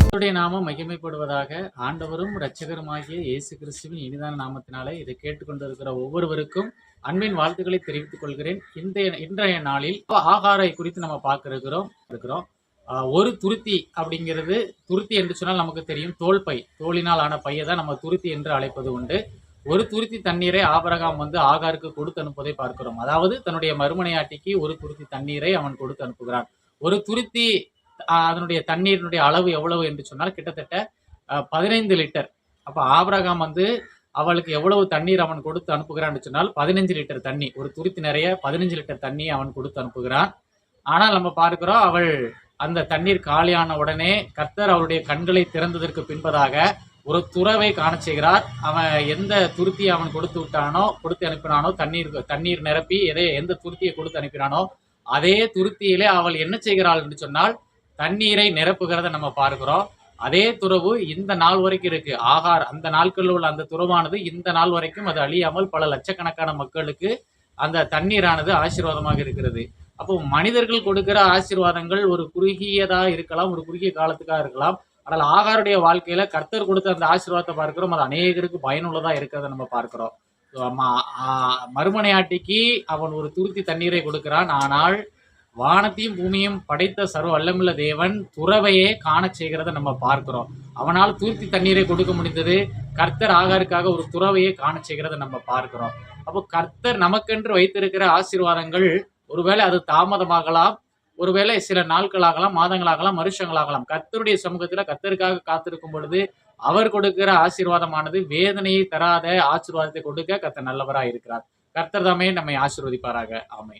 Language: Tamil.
கர்த்தருடைய நாமம் மகிமைப்படுவதாக ஆண்டவரும் இரட்சகருமாகிய இயேசு கிறிஸ்துவின் இனிதான நாமத்தினாலே இதை கேட்டுக்கொண்டிருக்கிற ஒவ்வொருவருக்கும் அன்பின் வாழ்த்துக்களை தெரிவித்துக் கொள்கிறேன். இந்த இன்றைய நாளில் ஆகாரை குறித்து நம்ம பார்க்கிறோம். இருக்கிறோம் ஒரு துருத்தி அப்படிங்கிறது துருத்தி என்று சொன்னால் நமக்கு தெரியும் தோல் பை. தோளினால் ஆன பையை தான் நம்ம துருத்தி என்று அழைப்பது உண்டு. ஒரு துருத்தி தண்ணீரை ஆபரகாம் வந்து ஆகாருக்கு கொடுத்து அனுப்புவதை பார்க்கிறோம். அதாவது தன்னுடைய மறுமனையாட்டிக்கு ஒரு துருத்தி தண்ணீரை அவன் கொடுத்து அனுப்புகிறான். ஒரு துருத்தி அதனுடைய தண்ணீரினுடைய அளவு எவ்வளவு என்று சொன்னால் கிட்டத்தட்ட பதினைந்து லிட்டர். அப்போ ஆபரகாம் வந்து அவளுக்கு எவ்வளவு தண்ணீர் அவன் கொடுத்து அனுப்புகிறான்னு சொன்னால் பதினஞ்சு லிட்டர் தண்ணி. ஒரு துருத்தி நிறைய பதினஞ்சு லிட்டர் தண்ணி அவன் கொடுத்து அனுப்புகிறான். ஆனால் நம்ம பார்க்கிறோம் அவள் அந்த தண்ணீர் காலியான உடனே கர்த்தர் அவளுடைய கண்களை திறந்ததற்கு பின்பதாக ஒரு துறவை காண செய்கிறார். அவன் எந்த துருத்தியை அவன் கொடுத்து விட்டானோ கொடுத்து அனுப்பினானோ தண்ணீர் தண்ணீர் நிரப்பி எதை எந்த துருத்தியை கொடுத்து அனுப்பினானோ அதே துருத்தியிலே அவள் என்ன செய்கிறாள் என்று சொன்னால் தண்ணீரை நிரப்புகிறத நம்ம பார்க்கிறோம். அதே துறவு இந்த நாள் வரைக்கும் இருக்கு. ஆகார் அந்த நாட்களில் உள்ள அந்த துறவானது இந்த நாள் வரைக்கும் அது அழியாமல் பல லட்சக்கணக்கான மக்களுக்கு அந்த தண்ணீரானது ஆசீர்வாதமாக இருக்கிறது. அப்போ மனிதர்கள் கொடுக்கிற ஆசீர்வாதங்கள் ஒரு குறுகியதா இருக்கலாம் ஒரு குறுகிய காலத்துக்காக இருக்கலாம். ஆனால் ஆகாருடைய வாழ்க்கையில கர்த்தர் கொடுத்த அந்த ஆசீர்வாதத்தை பார்க்கிறோம். அது அநேகருக்கு பயனுள்ளதா இருக்கிறத நம்ம பார்க்கிறோம். மறுமனையாட்டிக்கு அவன் ஒரு துருத்தி தண்ணீரை கொடுக்கிறான். ஆனால் வானத்தையும் பூமியும் படைத்த சர்வ வல்லமுள்ள தேவன் துறவையே காண செய்கிறத நம்ம பார்க்கிறோம். அவனால் தூர்த்தி தண்ணீரை கொடுக்க முடிந்தது கர்த்தர் ஆகாருக்காக ஒரு துறவையே காண செய்கிறத நம்ம பார்க்கிறோம். அப்போ கர்த்தர் நமக்கென்று வைத்திருக்கிற ஆசீர்வாதங்கள் ஒருவேளை அது தாமதமாகலாம் ஒருவேளை சில நாட்களாகலாம் மாதங்களாகலாம் வருஷங்களாகலாம் கர்த்தருடைய சமூகத்துல கத்தருக்காக காத்திருக்கும் பொழுது அவர் கொடுக்கிற ஆசீர்வாதமானது வேதனையை தராத ஆசீர்வாதத்தை கொடுக்க கத்த நல்லவராக இருக்கிறார் கர்த்தர் தாமே நம்மை ஆசீர்வதிப்பாராக. ஆமை